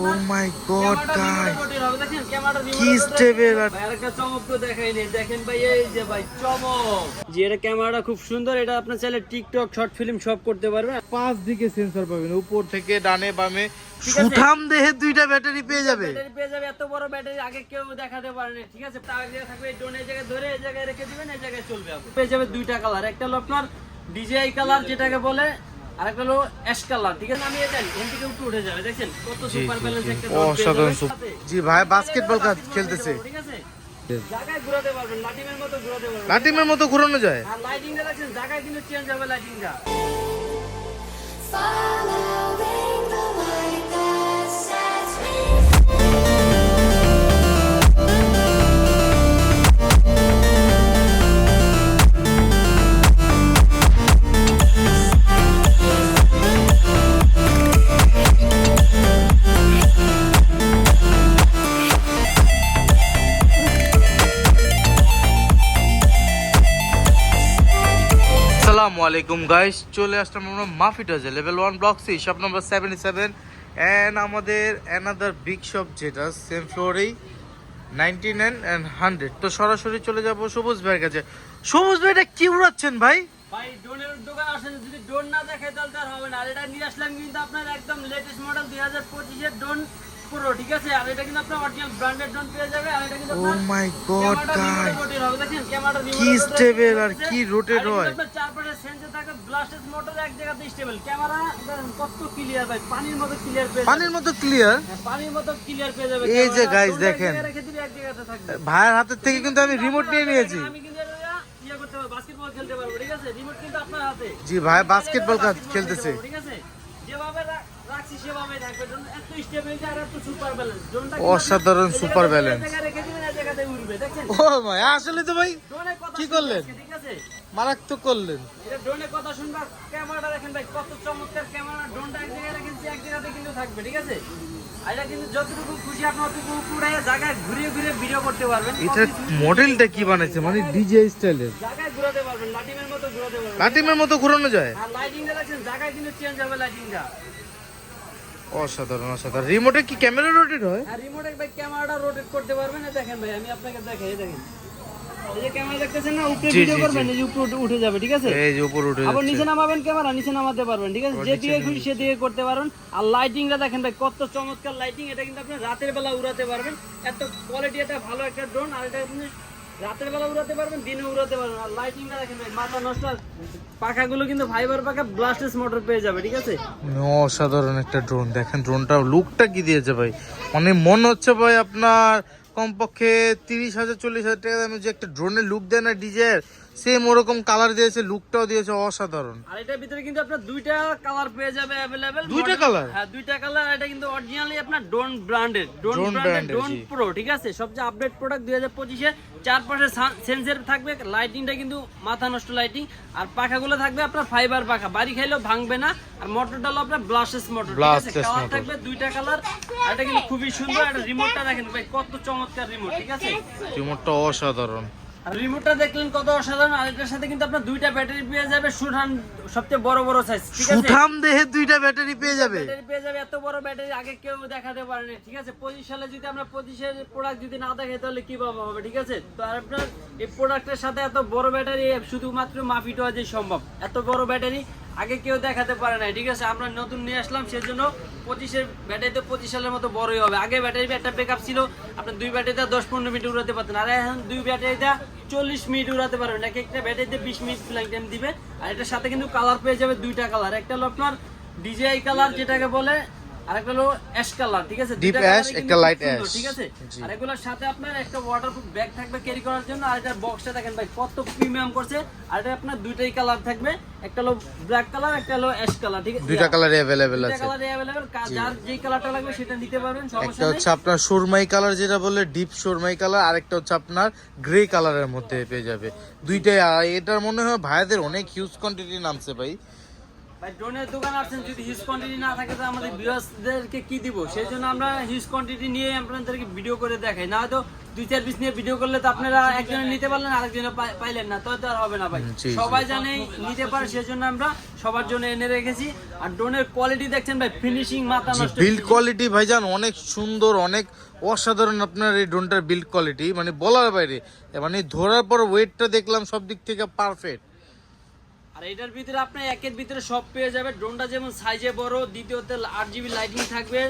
ও মাই god গাই কি কি স্টেপের আর চমক তো দেখাইনি দেখেন ভাই এই যে ভাই চমক। যে এটা ক্যামেরাটা খুব সুন্দর। এটা চাইলে টিকটক শর্ট ফিল্ম সব করতে পারবেন। পাঁচ দিকে সেন্সর পাবেন উপর থেকে ডানে বামে। ঠিক আছে। সুঠাম দেহে দুইটা ব্যাটারি পেয়ে যাবে। ব্যাটারি পেয়ে যাবে এত বড় ব্যাটারি আগে কেউ দেখাতে পারেনি। ঠিক আছে? থাকবে এই জায়গায় ধরে এই জায়গায় রেখে দিবেন এই জায়গায় চলবে আপনি। পেয়ে যাবে দুইটা কালার একটা হলো আপনার ডিজিআই কালার যেটাকে বলে আর হলো অ্যাশ কালার ঠিক আছে? আমি এটা এখান থেকে উপরে উঠে যাবে দেখেন কত সুপার ব্যালেন্স একটা অসাধারণ। জি ভাই বাস্কেটবল খেলতেছে। ঠিক আছে? জায়গায় ঘোরাতে পারবেন লাটিমের মতো ঘোরাতে পারবেন। লাটিমের মতো ঘুরানো যায়। আর লাইটিংটা দেখছেন জায়গায় কিন্তু চেঞ্জ হবে লাইটিংটা সালামু আলাইকুম গাইস চলে আসলাম আমরা মাফিটাজে level one block C shop number seventy seven and আমাদের অ্যানাদার বিগ শপ যেটা সেম ফ্লোরেই নাইনটি নাইন অ্যান্ড হান্ড্রেড তো সরাসরি চলে যাব সবুজ ভাইয়ের কাছে। সবুজ ভাইটা কি উড়াচ্ছেন ভাই? ভাই, ড্রোনের দোকান আসেন, যদি ড্রোন না দেখে তাহলে তার হবে না। আর এটা নিয়ে আসলাম কিন্তু আপনার একদম লেটেস্ট মডেল দুই হাজার পঁচিশের ড্রোন। পুরো ঠিক আছে? আর এটা কিন্তু আপনার অরিজিনাল ব্র্যান্ডেড ড্রোন পেয়ে যাবে আর এটা কিন্তু ও মাই গড দেখেন ক্যামেরাটা কি stable আর কি এটা হয়। আপনার চারপাশে সেন্সর থাকে ব্লাস্টেড মোটর এক জায়গাতে স্টেবল ক্যামেরা কত ক্লিয়ার ভাই পানির মতো ক্লিয়ার পেয়ে পানির মতো ক্লিয়ার পানির মতো ক্লিয়ার পেয়ে যাবে এই যে এক দেখেন। ভাইয়ের হাতের থেকে কিন্তু আমি রিমোট নিয়ে নিয়েছি। আমি কিন্তু এটা ইয়ে করতে পারব বাস্কেটবল খেলতে পারব ঠিক আছে? রিমোট কিন্তু আপনার হাতে। জি ভাই বাস্কেটবল খেলতেছে ঠিক আছে। যেভাবে সুপার ব্যালেন্স অসাধারণ জায়গাতে উড়বে দেখছেন? ও ভাই আসলে তো ভাই কি করলেন? মারাত্মক করলেন। এটা মডেলটা কি বানাইছে মানে ডিজে স্টাইলের লাটিমের মতো ঘুরানো যায়? আর লাইটিংটা দেখছেন জায়গায় কিন্তু চেঞ্জ হবে লাইটিংটা অসাধারণ অসাধারণ। রিমোটে কি ক্যামেরা রোটেট হয়? আর রিমোটে ভাই ক্যামেরাটা রোটেট করতে পারবেন না? দেখেন ভাই আমি আপনাকে দেখাই দেখেন। এই যে ক্যামেরা দেখতেছেন না উপরে ভিডিও করবেন এই যে উপরে উঠে- যাবে ঠিক আছে? এই যে উপর উঠে আবার নিচে নামাবেন ক্যামেরা নিচে নামাতে পারবেন ঠিক আছে? যে খুশি সেদিকে করতে পারবেন। আর লাইটিংটা দেখেন ভাই কত চমৎকার লাইটিং এটা কিন্তু আপনি রাতের বেলা উড়াতে পারবেন। এত কোয়ালিটি এটা ভালো একটা ড্রোন আর এটা আপনি রাতের বেলা উড়াতে পারবেন, দিনে উড়াতে পারবেন। আর লাইটিংটা দেখেন মাথা নষ্ট পাখাগুলো কিন্তু ফাইবার পাখা ব্লাস্টেস মোটর পেয়ে যাবে, ঠিক আছে? অসাধারণ একটা ড্রোন দেখেন ড্রোনটা লুকটা কি দিয়েছে ভাই? মানে মন হচ্ছে ভাই আপনার কমপক্ষে তিরিশ হাজার, চল্লিশ হাজার টাকা দামে যে একটা ড্রোনের লুক দেয় না, ডিজের। সেম ওরকম কালার দিয়েছে লুকটাও দিয়েছে অসাধারণ। আর এটার ভিতরে কিন্তু আপনার দুইটা কালার পেয়ে যাবে অ্যাভেলেবেল দুইটা colour? হ্যাঁ দুইটা কালার এটা কিন্তু অরিজিনালি আপনার drone branded drone branded drone pro ঠিক আছে? সবচেয়ে আপডেট প্রোডাক্ট দুই হাজার পঁচিশে চারপাশে সেন্সর থাকবে লাইটিংটা কিন্তু মাথা নষ্ট লাইটিং আর পাখাগুলো থাকবে আপনার ফাইবার পাখা বাড়ি খাইলেও ভাঙবে না। আর মোটরটা হলো আপনার ব্লাস্টেস মোটর ঠিক আছে? কালার থাকবে দুইটা কালার আর এটা কিন্তু খুবই সুন্দর এটা রিমোটটা দেখেন ভাই কত চমৎকার রিমোট ঠিক আছে? রিমোটটা অসাধারণ। আর রিমোটটা দেখলেন কত অসাধারণ। আর এটার সাথে কিন্তু আপনার দুইটা ব্যাটারি পেয়ে যাবে সুঠাম সবচেয়ে বড় বড় সাইজ ঠিক আছে? সুঠাম দেহে দুইটা ব্যাটারি পেয়ে যাবে। ব্যাটারি পেয়ে যাবে এত বড় ব্যাটারি আগে কেউ দেখাতে পারেনি ঠিক আছে? পঁচিশ সালে যদি আমরা পঁচিশের প্রোডাক্ট যদি না দেখাই তাহলে কীভাবে হবে ঠিক আছে? তো আর আপনার এই প্রোডাক্টের সাথে এত বড় ব্যাটারি শুধুমাত্র মাফিটো আজই সম্ভব। এত বড় ব্যাটারি আগে কেউ দেখাতে পারে নাই, ঠিক আছে? আমরা নতুন নিয়ে আসলাম, সেজন্য পঁচিশের ব্যাটারি তো পঁচিশ সালের মতো বড়ই হবে। আগে ব্যাটারি একটা ব্যাকআপ ছিল আপনার দুই ব্যাটারিতে দশ পনেরো মিনিট উড়াতে পারতেন, আর এখন দুই ব্যাটারিতে চল্লিশ মিনিট উড়াতে পারবেন। এক একটা ব্যাটারিতে বিশ মিনিট ফ্লাইং টাইম দিবে, আর এটার সাথে কিন্তু কালার পেয়ে যাবে দুইটা কালার একটা হলো আপনার ডিজিআই কালার যেটাকে বলে আর একটা হলো অ্যাশ কালার ঠিক আছে? Deep দুইটা একটা সুন্দর, ash। ঠিক আছে? আর এগুলোর সাথে আপনার একটা ওয়াটারপ্রুফ ব্যাগ থাকবে ক্যারি করার জন্য আর এটার বক্সটা দেখেন ভাই কত প্রিমিয়াম করছে। আর এটা আপনার দুইটাই কালার থাকবে একটা হলো ব্ল্যাক কালার একটা হলো অ্যাশ কালার ঠিক আছে? দুইটা কালারে দুইটা আছে। কালারই অ্যাভেলেবেল যার যেই কালারটা লাগবে সেটা নিতে পারবেন সমস্যা নেই। হচ্ছে আপনার সুরমাই কালার যেটা বলে ডিপ সুরমাই কালার আর একটা হচ্ছে আপনার গ্রে কালারের মধ্যে পেয়ে যাবে। দুইটাই আর এটার মনে হয় ভাইয়াদের অনেক হিউজ কোয়ান্টিটি নামছে ভাই। ভাই ড্রোনের দোকান আছেন যদি হিউজ কোয়ান্টিটি না থাকে তো আমাদের ভিউয়ার্সদেরকে কি দিব? সেই জন্য আমরা হিউজ কোয়ান্টিটি নিয়ে আপনাদেরকে ভিডিও করে দেখাই। না হয়তো দুই চার পিস নিয়ে ভিডিও করলে তো আপনারা একজনে নিতে পারলেন আরেকজনে পাই- পাইলেন না তো তো আর হবে না ভাই। সবাই জানে নিতে পারে সেজন্য আমরা সবার জন্য এনে রেখেছি। আর ড্রোনের কোয়ালিটি দেখছেন ভাই ফিনিশিং মাথা নষ্ট বিল্ড কোয়ালিটি ভাইজান অনেক সুন্দর অনেক অসাধারণ আপনার এই ড্রোনটার বিল্ড কোয়ালিটি মানে বলার বাইরে মানে ধরার পর ওয়েটটা দেখলাম সব দিক থেকে পারফেক্ট আর এটার ভিতরে আপনি একের ভিতরে সব পেয়ে যাবে ড্রোনটা যেমন সাইজে বড় দ্বিতীয়তে আট জিবি লাইটিং থাকবে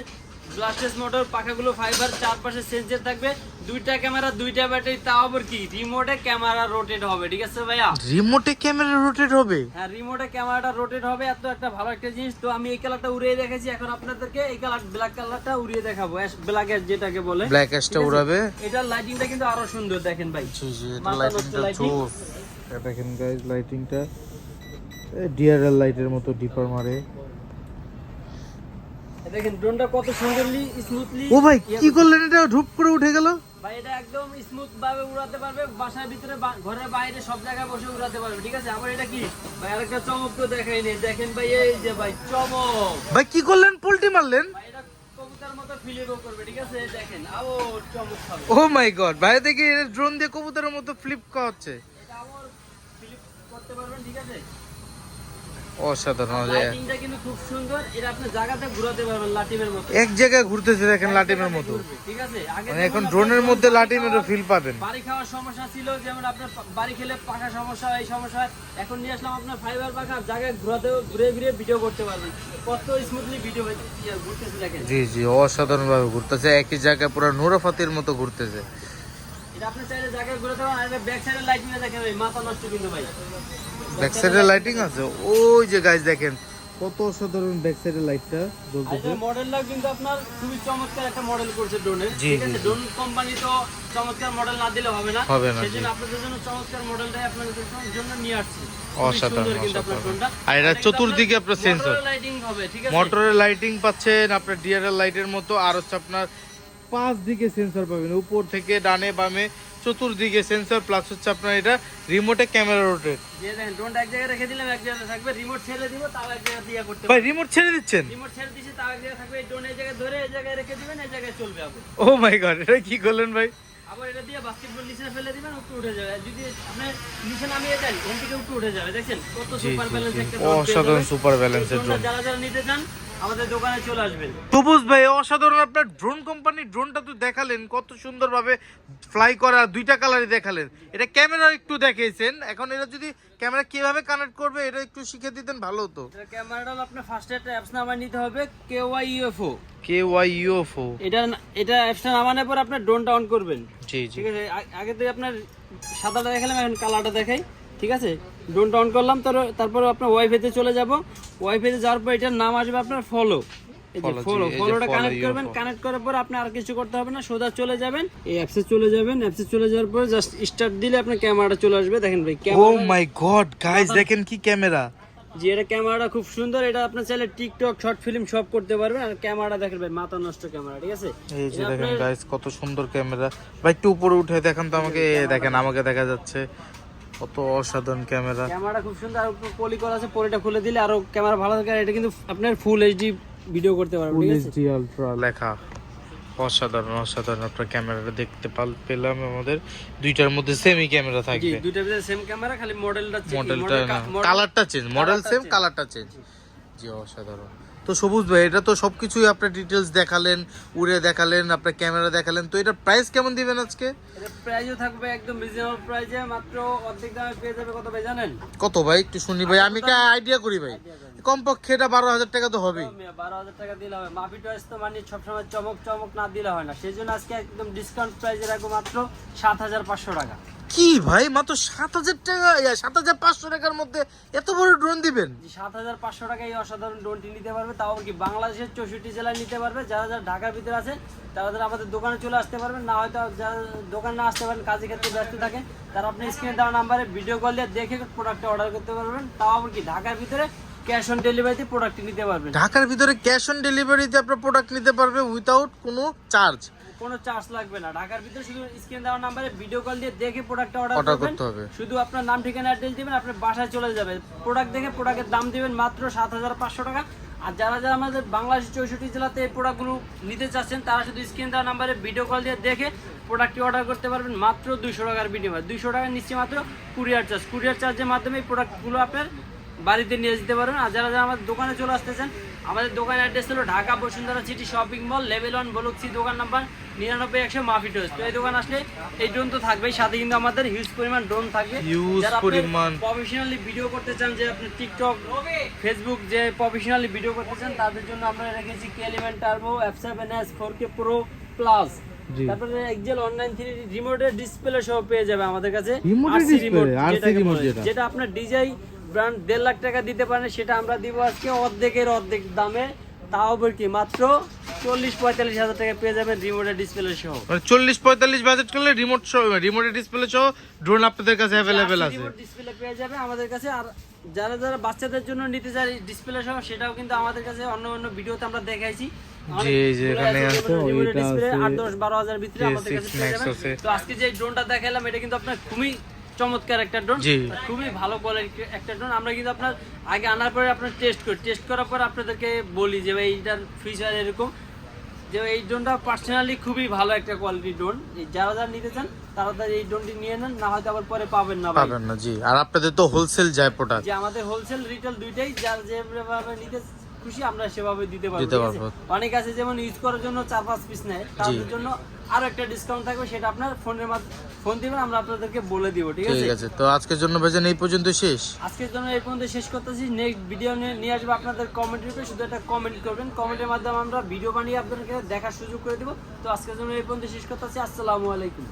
ব্লাস্টেস মোটর পাখাগুলো ফাইবার চারপাশে সেন্সর থাকবে। দুইটা ক্যামেরা দুইটা ব্যাটারি তাও আবার কি? রিমোটে ক্যামেরা রোটেট হবে ঠিক আছে ভাইয়া? রিমোটে ক্যামেরা রোটেট হবে? হ্যাঁ রিমোটে ক্যামেরাটা রোটেট হবে। এত একটা ভালো একটা জিনিস। তো আমি এই কালারটা উড়িয়ে দেখেছি এখন আপনাদেরকে এই কালার ব্ল্যাক কালারটা উড়িয়ে দেখাবো। ব্ল্যাক এর যেটাকে বলে। ব্ল্যাক অ্যাশটা উড়াবে। এটার লাইটিংটা কিন্তু আরও সুন্দর দেখেন ভাই। জি জি এটা লাইটিংটা দেখেন গাইজ লাইটিংটা ডিআরএল লাইটের মতো ডিপার মারে। দেখেন ড্রোনটা কত সুন্দরলি স্মুথলি ও ভাই কি করলেন এটা? ধুপ করে উঠে গেল? ভাই এটা একদম স্মুথ ভাবে উড়াতে পারবে বাসার ভিতরে ঘরের বাইরে সব জায়গায় বসে উড়াতে পারবে ঠিক আছে? আবার এটা কি? ভাই আরেকটা চমক তো দেখাই নেই। দেখেন ভাই এই যে ভাই চমক। ভাই কি করলেন? পোল্টি মারলেন? ভাই এটা কবুতর মতো ফিলিপও করবে ঠিক আছে? দেখেন আও চমক হবে ও মাই গড ভাই দেখি ড্রোন দিয়ে কবুতরের মতো ফ্লিপ হচ্ছে এটা ফিলিপ করতে পারবেন ঠিক আছে? অসাধারণ লাইটিংটা কিন্তু খুব সুন্দর। এটা আপনি জায়গাতে ঘুরাতে পারবেন লাটিমের মতো। এক জায়গায় ঘুরতেছে দেখেন লাটিমের মতো। ঠিক আছে? মানে এখন ড্রোনের মধ্যে ফিল পাবেন। বাড়ি খাওয়ার সমস্যা ছিল যেমন আপনার বাড়ি খেলে পাখা সমস্যা হয়, এই সমস্যা এখন নিয়ে আসলাম আপনার ফাইবার পাখা জায়গায় ঘুরাতে ঘুরে ঘুরে ভিডিও করতে পারবেন। কত স্মুথলি ভিডিও ঘুরতেছে দেখেন। জি জি অসাধারণ ভাবে ঘুরতেছে একই জায়গায় পুরো নুরাফাতির মতো ঘুরতেছে। আপনি চাইলে জায়গায় ঘুরাতে পারেন আর ব্যাক সাইডের লাইটিং দেখেন ভাই মাথা নষ্ট কিন্তু ভাই। ব্যাক সাইডে লাইটিং আছে? ওই যে গাইজ দেখেন কত অসাধারণ ব্যাক সাইডের লাইটটা জ্বলতেছে। মডেলটা কিন্তু আপনার খুবই চমৎকার একটা মডেল করছে ড্রোনের ঠিক আছে? ড্রোন কোম্পানি তো চমৎকার মডেল না দিলে হবে না। সেজন্য আপনাদের জন্য চমৎকার মডেলটাই আপনাদের জন্য নিয়ে আসছি। অসাধারণ, আপনার অসাধারণ। আর এটা চতুর্দিকে আপনার। লাইটিং আছে? মোটরের লাইটিং পাচ্ছেন আপনার ডিআরএল লাইটের মতো আর হচ্ছে আপনার পাঁচ দিকে সেন্সর পাবেন উপর থেকে ডানে বামে চতুর্দিকে সেন্সর প্লাস হচ্ছে আপনার এটা রিমোটে ক্যামেরা রোটেট দেখেন ভাই রিমোট ছেড়ে দিচ্ছেন? রিমোট ছেড়ে দিছি তাও এক জায়গায় থাকবে এই ড্রোন এই জায়গায় ধরে এই জায়গায় রেখে দিবেন এই জায়গায় চলবে আবার। ও মাই গড এটা কি করলেন ভাই? আবার এটা দিয়ে বাস্কেটবল নিচে ফেলে দিবেন একটু উঠে যাবে। যদি আপনি নিচে নামিয়ে দেন এখান থেকে একটু উঠে যাবে দেখছেন? কত সুপার ব্যালেন্স। একটা অসাধারণ balance এর এই ড্রোনটা drone। যারা যারা নিতে চান আমাদের দোকানে চলে আসবেন। তবুজ ভাই অসাধারণ আপনার ড্রোন কোম্পানি ড্রোনটা তো দেখালেন কত সুন্দরভাবে ফ্লাই করা দুইটা কালারই দেখালেন। এটা ক্যামেরা একটু দেখিয়েছেন এখন এটা যদি ক্যামেরা কীভাবে কানেক্ট করবে এটা একটু শিখে দিতেন ভালো হতো। এটা ক্যামেরাটা আপনার ফার্স্ট একটা অ্যাপস নামায় নিতে হবে K Y UFO K Y UFO এটা এটা অ্যাপসটা নামানোর পর আপনার ড্রোনটা অন করবেন। জি জি। ঠিক আছে? আগে তো আপনার সাদাটা দেখালাম এখন কালারটা দেখাই ঠিক আছে? ড্রোনটা অন করলাম তার তারপরে আপনার ওয়াইফাইতে চলে যাব। ওয়াইফাইতে যাওয়ার পর এটার নাম আসবে আপনার ফলো এই যে ফলো ফলোটা কানেক্ট করবেন কানেক্ট করার পর আপনি আর কিছু করতে হবে না সোজা চলে যাবেন এই অ্যাপসে চলে যাবেন অ্যাপসে চলে যাওয়ার পর জাস্ট স্টার্ট দিলে আপনার ক্যামেরাটা চলে আসবে। দেখেন ভাই ও মাই গড গাইস দেখেন কি ক্যামেরা। যে এটা ক্যামেরাটা খুব সুন্দর এটা আপনার চাইলে টিকটক শর্ট ফিল্ম সব করতে পারবেন আর ক্যামেরাটা দেখেন ভাই মাথা নষ্ট ক্যামেরা ঠিক আছে? এই যে দেখেন গাইস কত সুন্দর ক্যামেরা। ভাই একটু উপরে উঠে দেখেন তো আমাকে দেখেন। আমাকে দেখা যাচ্ছে। কত অসাধারণ ক্যামেরা। ক্যামেরা খুব সুন্দর আর পলি করা আছে পলিটা খুলে দিলে আরও ক্যামেরা ভালো থাকে আর এটা কিন্তু আপনার ফুল এইচডি ভিডিও করতে পারবেন ফুল ঠিক আছে? এইচডি আলট্রা লেখা। অসাধারণ অসাধারণ আপনার ক্যামেরাটা দেখতে পাল- পেলাম আমাদের। দুইটার মধ্যে সেমি ক্যামেরা জি থাকবে। দুইটার ভিতরে সেম ক্যামেরা খালি মডেলটা মডেলটা কালারটা চেঞ্জ মডেল সেম কালারটা চেঞ্জ জি অসাধারণ। তো সবুজ ভাই এটা তো সবকিছুই আপনার ডিটেলস দেখালেন উড়ে দেখালেন আপনার ক্যামেরা দেখালেন তো এটা প্রাইস কেমন দিবেন আজকে? প্রাইসও থাকবে একদম রিজনেবল প্রাইসে মাত্র অর্ধেক দামে পেয়ে যাবে কত ভাই জানেন? কত ভাই? একটু শুনি ভাই আমি কা আইডিয়া করি ভাই? কমপক্ষে এটা বারো হাজার টাকা তো হবেই। বারো হাজার টাকা দিলে হবে। মাফি টয়েস তো মানে সবসময় চমক চমক না দিলে হয় না। সেই জন্য আজকে একদম ডিসকাউন্ট প্রাইসে রাখব মাত্র সাত হাজার পাঁচশো টাকা। কি ভাই? মাত্র সাত হাজার টাকা সাত হাজার পাঁচশো টাকার মধ্যে এত বড় ড্রোন দিবেন? সাত হাজার পাঁচশো টাকা এই অসাধারণ ড্রোনটি নিতে পারবে। তাও কি বাংলাদেশের চৌষট্টি জেলায় নিতে পারবে? যারা যারা ঢাকার ভিতরে আছে তারা যারা আমাদের দোকানে চলে আসতে পারবেন না হয়তো যারা দোকানে না আসতে পারেন কাজের ক্ষেত্রে ব্যস্ত থাকে তারা আপনি স্ক্রিনে দেওয়া নাম্বারে ভিডিও কল দিয়ে দেখে প্রোডাক্টটা অর্ডার করতে পারবেন। তাও আবার কি ঢাকার ভিতরে ক্যাশ অন ডেলিভারিতে প্রোডাক্টটি নিতে পারবেন। ঢাকার ভিতরে ক্যাশ অন ডেলিভারিতে আপনার প্রোডাক্ট নিতে পারবে উইথাউট কোনো চার্জ কোনো চার্জ লাগবে না। ঢাকার ভিতরে শুধু স্ক্রিন দেওয়ার নাম্বারে ভিডিও কল দিয়ে দেখে প্রোডাক্টটা অর্ডার করতে হবে। শুধু আপনার নাম ঠিকানা অ্যাড্রেস দিবেন আপনার বাসায় চলে যাবে প্রোডাক্ট দেখে প্রোডাক্টের দাম দিবেন মাত্র সাত হাজার পাঁচশো টাকা। আর যারা যারা আমাদের বাংলাদেশ চৌষট্টি জেলাতে এই প্রোডাক্টগুলো নিতে চাচ্ছেন তারা শুধু স্ক্রিন দেওয়া নাম্বারে ভিডিও কল দিয়ে দেখে প্রোডাক্টটি অর্ডার করতে পারবেন মাত্র দুইশো টাকার বিনিময়ে দুইশো টাকা নিচ্ছে মাত্র কুরিয়ার চার্জ কুরিয়ার চার্জের মাধ্যমে এই প্রোডাক্টগুলো আপনার বাড়িতে নিয়ে যেতে পারবেন। আর যারা যারা আমাদের দোকানে চলে আসতেছেন আমাদের দোকানের অ্যাড্রেস হলো Dhaka Bashundhara City shopping mall level one বলুকসি দোকান নাম্বার নিরানব্বই একশো মাফি টোস তো এই দোকান আসলে এই ড্রোন তো থাকবেই সাথে কিন্তু আমাদের হিউজ পরিমাণ ড্রোন থাকবে। Huge পরিমাণ। প্রফেশনালি ভিডিও করতে চান যে আপনি টিকটক ফেসবুক যে প্রফেশনালি ভিডিও করতে চান তাদের জন্য আমরা রেখেছি K element turbo F seven S four K pro plus তারপরে এক্সেল অনলাইন থ্রি রিমোটের ডিসপ্লে সহ পেয়ে যাবে আমাদের কাছে। যেটা। আপনার ডিজাই ব্র্যান্ড দেড় লাখ টাকা দিতে পারেন সেটা আমরা দিব আজকে অর্ধেকের অর্ধেক দামে। তাও কি মাত্র চল্লিশ পঁয়তাল্লিশ হাজার টাকা পেয়ে যাবেন রিমোটের ডিসপ্লে সহ। মানে চল্লিশ পঁয়তাল্লিশ বাজেট করলে রিমোট সহ রিমোটের ডিসপ্লে সহ ড্রোন আপনাদের কাছে অ্যাভেলেবেল আছে ডিসপ্লে পেয়ে যাবে আমাদের কাছে আর যারা যারা বাচ্চাদের জন্য নিতে চায় ডিসপ্লে সহ সেটাও কিন্তু আমাদের কাছে অন্য অন্য ভিডিওতে আমরা দেখাইছি। জি, যে এখানে আছে। ওইটা ডিসপ্লে আছে। আট দশ বারো হাজার ভিতরে আমাদের কাছে পেয়ে যাবেন। তো আজকে যে ড্রোনটা দেখালাম এটা কিন্তু আপনার খুবই চমৎকার একটা ড্রোন খুবই ভালো কোয়ালিটি একটা ড্রোন আমরা কিন্তু আপনার আগে আনার পরে আপনার টেস্ট করি। টেস্ট করার পর আপনাদেরকে বলি যে ভাই এইটার ফিচার এরকম। যে এই ড্রোনটা পার্সোনালি খুবই ভালো একটা কোয়ালিটি ড্রোন যারা যারা নিতে চান তারা এই ড্রোনটি নিয়ে নেন। না হয়তো আবার পরে পাবেন না পাবেন না জি। আর আপনাদের তো হোলসেল যায় প্রোডাক্ট যে আমাদের হোলসেল রিটেল দুইটাই যার যেভাবে নিতে খুশি আমরা সেভাবে দিতে? পারব। অনেক আছে যেমন ইউজ করার জন্য চার পাঁচ পিস নেয়। তাদের জন্য আরও একটা ডিসকাউন্ট থাকবে সেটা আপনার ফোনের মাধ্যমে ফোন দিবেন আমরা আপনাদেরকে বলে দিব ঠিক আছে ঠিক আছে? তো আজকের জন্য ভাইজান এই পর্যন্ত শেষ। আজকের জন্য এই পর্যন্ত শেষ করতেছি। নেক্সট ভিডিও নিয়ে নিয়ে আসব আপনাদের কমেন্টের উপরে শুধু একটা কমেন্ট করবেন। কমেন্টের মাধ্যমে আমরা ভিডিও বানিয়ে আপনাদেরকে দেখার সুযোগ করে দিব। তো আজকের জন্য এই পর্যন্ত শেষ করতেছি। আসসালামু আলাইকুম।